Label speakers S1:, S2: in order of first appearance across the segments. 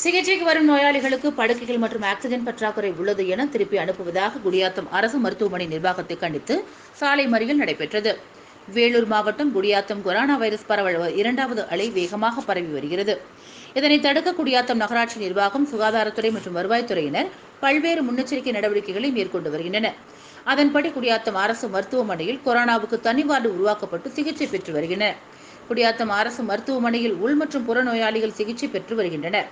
S1: சிகிச்சைக்கு வரும் நோயாளிகளுக்கு படுக்கைகள் மற்றும் ஆக்சிஜன் பற்றாக்குறை உள்ளது என திருப்பி அனுப்புவதாக குடியாத்தம் அரசு மருத்துவமனை நிர்வாகத்தை கண்டித்து சாலை மறியல் நடைபெற்றது. வேலூர் மாவட்டம் குடியாத்தம் கொரோனா வைரஸ் பரவல் இரண்டாவது அலை வேகமாக பரவி வருகிறது. இதனை தடுக்க குடியாத்தம் நகராட்சி நிர்வாகம் சுகாதாரத்துறை மற்றும் வருவாய்த்துறையினர் பல்வேறு முன்னெச்சரிக்கை நடவடிக்கைகளை மேற்கொண்டு வருகின்றனர் அதன்படி குடியாத்தம் அரசு மருத்துவமனையில் கொரோனாவுக்கு தனி வார்டு உருவாக்கப்பட்டு சிகிச்சை பெற்று வருகின்றனர். குடியாத்தம் அரசு மருத்துவமனையில் உள் மற்றும் புற நோயாளிகள் சிகிச்சை பெற்று வருகின்றனர்.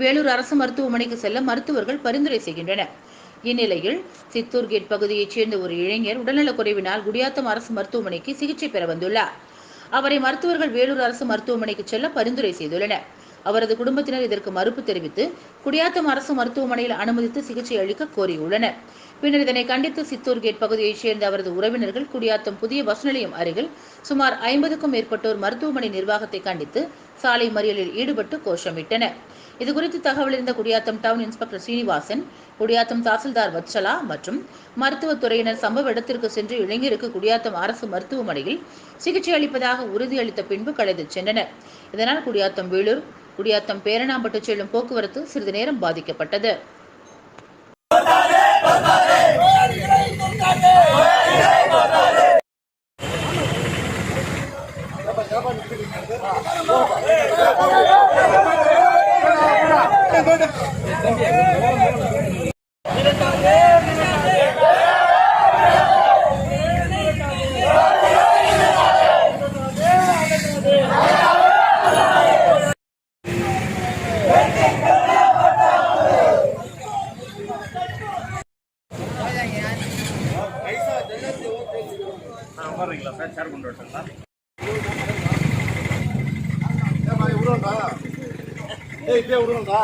S1: வேலூர் அரசு மருத்துவமனைக்கு செல்ல மருத்துவர்கள் பரிந்துரை செய்கின்றனர். இந்நிலையில் சித்தூர் கேட் பகுதியைச் சேர்ந்த ஒரு இளைஞர் உடல்நலக் குறைவினால் குடியாத்தம் அரசு மருத்துவமனைக்கு சிகிச்சை பெற வந்துள்ளார். அவரை மருத்துவர்கள் வேலூர் அரசு மருத்துவமனைக்கு செல்ல பரிந்துரை செய்துள்ளனர். அவரது குடும்பத்தினர் இதற்கு மறுப்பு தெரிவித்து குடியாத்தம் அரசு மருத்துவமனையில் அனுமதித்து சிகிச்சை அளிக்க கோரியுள்ளனர். பின்னர் இதனை கண்டித்து சித்தூர் கேட் பகுதியைச் சேர்ந்த அவரது உறவினர்கள் குடியாத்தம் புதிய பஸ் நிலையம் அருகில் சுமார் ஐம்பதுக்கும் மேற்பட்டோர் மருத்துவமனை நிர்வாகத்தை கண்டித்து சாலை மறியலில் ஈடுபட்டு கோஷமிட்டனர். இதுகுறித்து தகவல் இருந்த குடியாத்தம் டவுன் இன்ஸ்பெக்டர் சீனிவாசன் குடியாத்தம் தாசில்தார் வச்சலா மற்றும் மருத்துவத்துறையினர் சம்பவ இடத்திற்கு சென்று இளைஞருக்கு குடியாத்தம் அரசு மருத்துவமனையில் சிகிச்சை அளிப்பதாக உறுதியளித்த பின்பு கலைந்து சென்றனர். இதனால் குடியாத்தம் வேலூர் குடியாத்தம் பேரணாம்பட்டு செல்லும் போக்குவரத்து சிறிது நேரம் பாதிக்கப்பட்டது.
S2: உட்காருங்களா சார் சேர் கொண்டு வரட்டுங்களா
S3: ஏய் இப்படியே விடுவோம்டா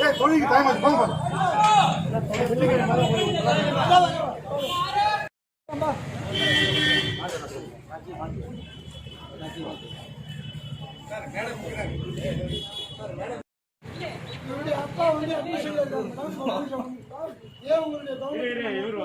S3: ஏய் தொழிலுக்கு டைம் ஆச்சு போங்க.
S4: அப்பா வந்து அட்மிஷன்ல ஏன் உங்களுடைய கவனம்